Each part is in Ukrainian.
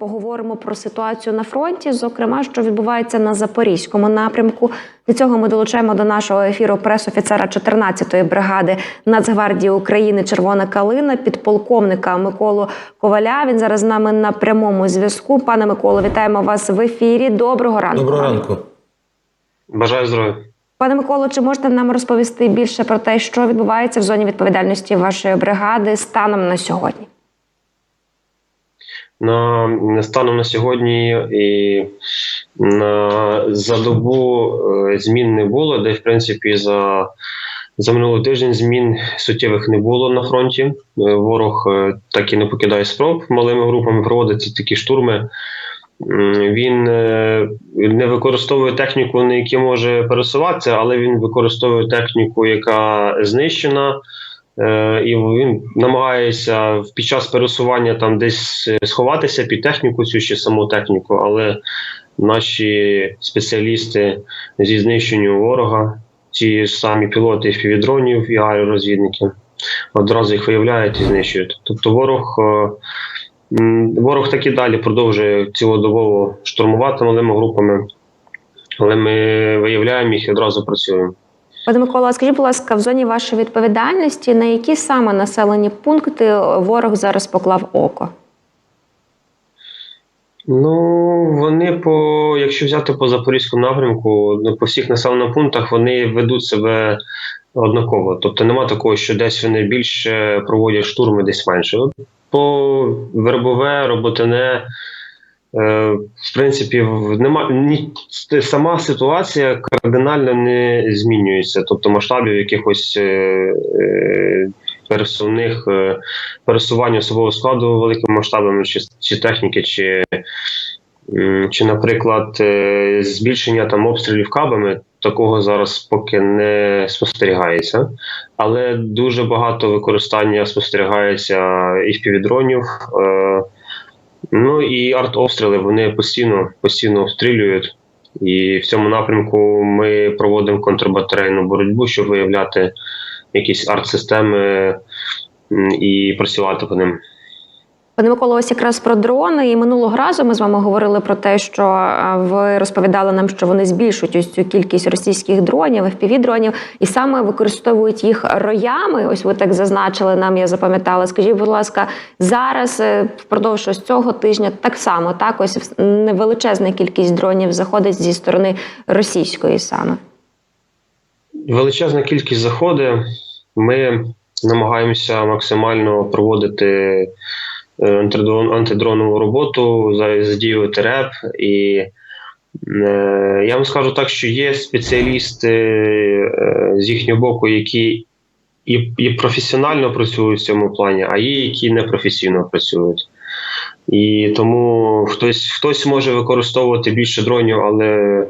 поговоримо про ситуацію на фронті, зокрема, що відбувається на запорізькому напрямку. Для цього ми долучаємо до нашого ефіру пресофіцера 14-ї бригади Нацгвардії України Червона калина, підполковника Миколу Коваля. Він зараз з нами на прямому зв'язку. Пане Миколо, вітаємо вас в ефірі. Доброго ранку. Доброго ранку. Бажаю здоров'я. Пане Миколо, чи можете нам розповісти більше про те, що відбувається в зоні відповідальності вашої бригади станом на сьогодні? На станом на сьогодні і на за добу е, змін не було, де в принципі за, за минулий тиждень змін суттєвих не було на фронті. Е, Ворог е, так і не покидає спроб малими групами проводити такі штурми. Він не використовує техніку, на якій може пересуватися, але він використовує техніку, яка знищена. Е, І він намагається під час пересування там десь е, сховатися під техніку, цю чи саму техніку, але наші спеціалісти зі знищенню ворога, ті ж самі пілоти півдронів і аеророзвідники, одразу їх виявляють і знищують. Тобто ворог. е, Ворог так і далі продовжує цілодобово штурмувати малими групами, але ми виявляємо їх і одразу працюємо. Пане Микола, скажіть, будь ласка, в зоні вашої відповідальності на які саме населені пункти ворог зараз поклав око? Ну, вони по, якщо взяти по запорізькому напрямку, ну, по всіх населених пунктах вони ведуть себе однаково. Тобто нема такого, що десь вони більше проводять штурми, десь менше. По Вербове, Роботине, в принципі, в- нема ні сама ситуація кардинально не змінюється. Тобто масштабів якихось е, е, пересувних е, пересування особового складу великими масштабами, чи, чи техніки, чи, м, чи, наприклад, е, збільшення там обстрілів кабами. Такого зараз поки не спостерігається, але дуже багато використання спостерігається і впівдронів. Е, ну і артобстріли вони постійно постійно обстрілюють. І в цьому напрямку ми проводимо контрбатарейну боротьбу, щоб виявляти якісь арт-системи і працювати по ним. Пане Микола, ось якраз про дрони. І минулого разу ми з вами говорили про те, що е, ви розповідали нам, що вони збільшують ось цю кількість російських дронів, FPV-дронів, і саме використовують їх роями. Ось ви так зазначили нам, я запам'ятала. Скажіть, будь ласка, зараз е, впродовж ось цього тижня так само, так ось невеличезна кількість дронів заходить зі сторони російської саме. Величезна кількість заходить. Ми намагаємося максимально проводити антидронову роботу, за- задіювати РЕП. І е, я вам скажу так, що є спеціалісти е, з їхнього боку, які і, і професіонально працюють в цьому плані, а є, які непрофесійно працюють. І тому хтось, хтось може використовувати більше дронів, але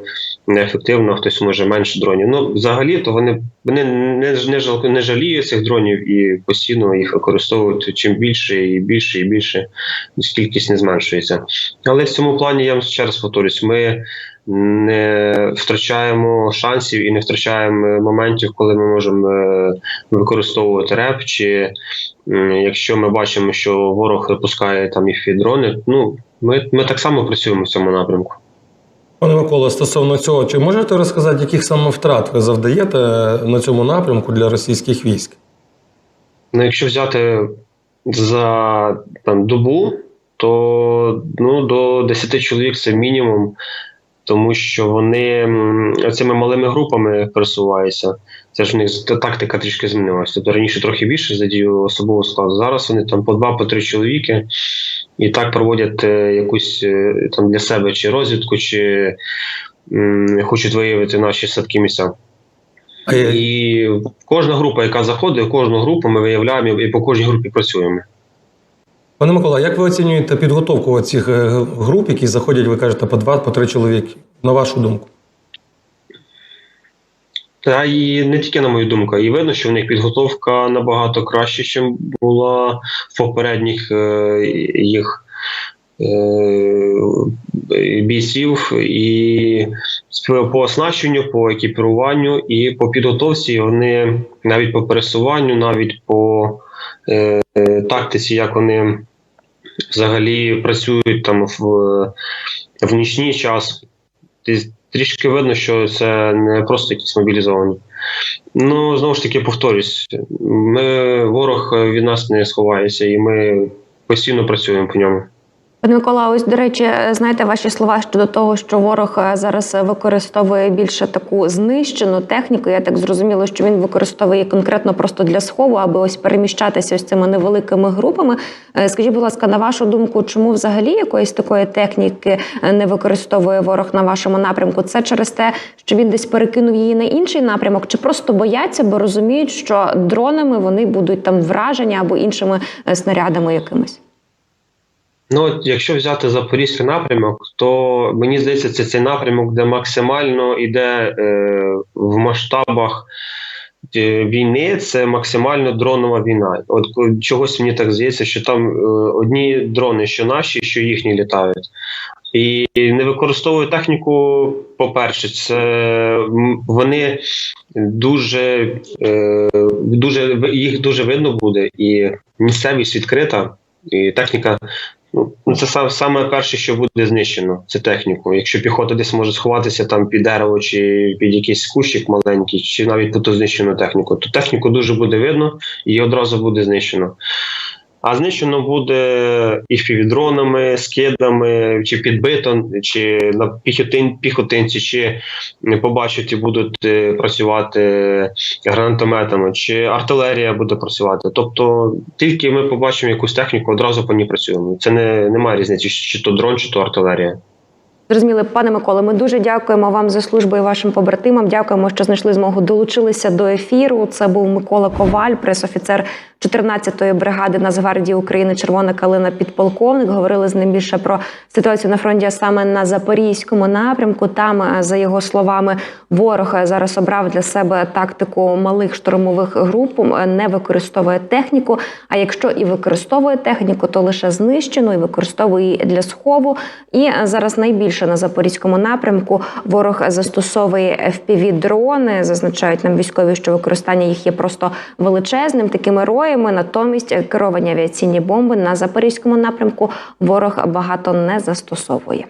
неефективно, хтось може менше дронів. Ну, взагалі, то вони, вони не, не, не жаліють цих дронів і постійно їх використовують чим більше і більше і більше, кількість не зменшується. Але в цьому плані я вам ще раз повторюсь, ми не втрачаємо шансів і не втрачаємо моментів, коли ми можемо е, використовувати реп, чи якщо ми бачимо, що ворог випускає там і дрони, ну ми, ми так само працюємо в цьому напрямку. Пане Микола, стосовно цього, чи можете розказати, яких саме втрат ви завдаєте на цьому напрямку для російських військ? Ну, якщо взяти за там, добу, то ну, до 10 чоловік це мінімум, тому що вони цими малими групами пересуваються. Це ж в них тактика трішки змінилася. Тобто раніше трохи більше задію особового складу. Зараз вони там по два, по три чоловіки і так проводять е, якусь е, там для себе чи розвідку, чи м, хочуть виявити наші садки місця. І кожна група, яка заходить, кожну групу ми виявляємо і по кожній групі працюємо. Пане Микола, як ви оцінюєте підготовку цих е, груп, які заходять, ви кажете, по два, по три чоловіки? На вашу думку? Та і не тільки на мою думку, і видно, що в них підготовка набагато краще, ніж була в попередніх е, їх е, бійців, і по оснащенню, по екіпіруванню і по підготовці вони навіть по пересуванню, навіть по е, тактиці, як вони взагалі працюють там в, в нічний час. Трішки видно, що це не просто якісь мобілізовані. Ну, знову ж таки, повторюсь, ми, ворог від нас не сховається, і ми постійно працюємо по ньому. Пане Микола, ось до речі, знаєте ваші слова щодо того, що ворог е, зараз використовує більше таку знищену техніку. Я так зрозуміла, що він використовує конкретно просто для схову, аби ось переміщатися ось цими невеликими групами. Е, Скажіть, будь ласка, на вашу думку, чому взагалі якоїсь такої техніки е, не використовує ворог на вашому напрямку? Це через те, що він десь перекинув її на інший напрямок, чи просто бояться, бо розуміють, що дронами вони будуть там вражені або іншими е, снарядами якимись? Ну, якщо взяти запорізький напрямок, то мені здається, це цей напрямок, де максимально йде е, в масштабах е, війни, це максимально дронова війна. От чогось мені так здається, що там е, одні дрони, що наші, що їхні літають. І не використовують техніку. По-перше, це вони дуже, е, дуже їх дуже видно буде, і місцевість відкрита, і техніка Ну, це сам, саме перше, що буде знищено, це техніку. Якщо піхота десь може сховатися там під дерево чи під якийсь кущик маленький, чи навіть під ту знищену техніку, то техніку дуже буде видно і одразу буде знищено. А знищено буде і фівідронами, скидами, чи підбито, чи на піхотин, піхотинці, чи побачать і будуть е, працювати гранатометами, чи артилерія буде працювати. Тобто, тільки ми побачимо якусь техніку, одразу по ній працюємо. Це не немає різниці, чи то дрон, чи то артилерія. Зрозуміли, пане Миколе, ми дуже дякуємо вам за службу і вашим побратимам. Дякуємо, що знайшли змогу долучилися до ефіру. Це був Микола Коваль, пресофіцер 14-ї бригади Нацгвардії України Червона калина підполковник. Говорили з ним більше про ситуацію на фронті, а саме на запорізькому напрямку. Там, е, за його словами, ворог зараз обрав для себе тактику малих штурмових груп, не використовує техніку. А якщо і використовує техніку, то лише знищену і використовує для схову. І е, зараз найбільше на запорізькому напрямку ворог застосовує fpv дрони. Зазначають нам військові, що використання їх є просто величезним такими роями. Натомість керовані авіаційні бомби на запорізькому напрямку ворог багато не застосовує.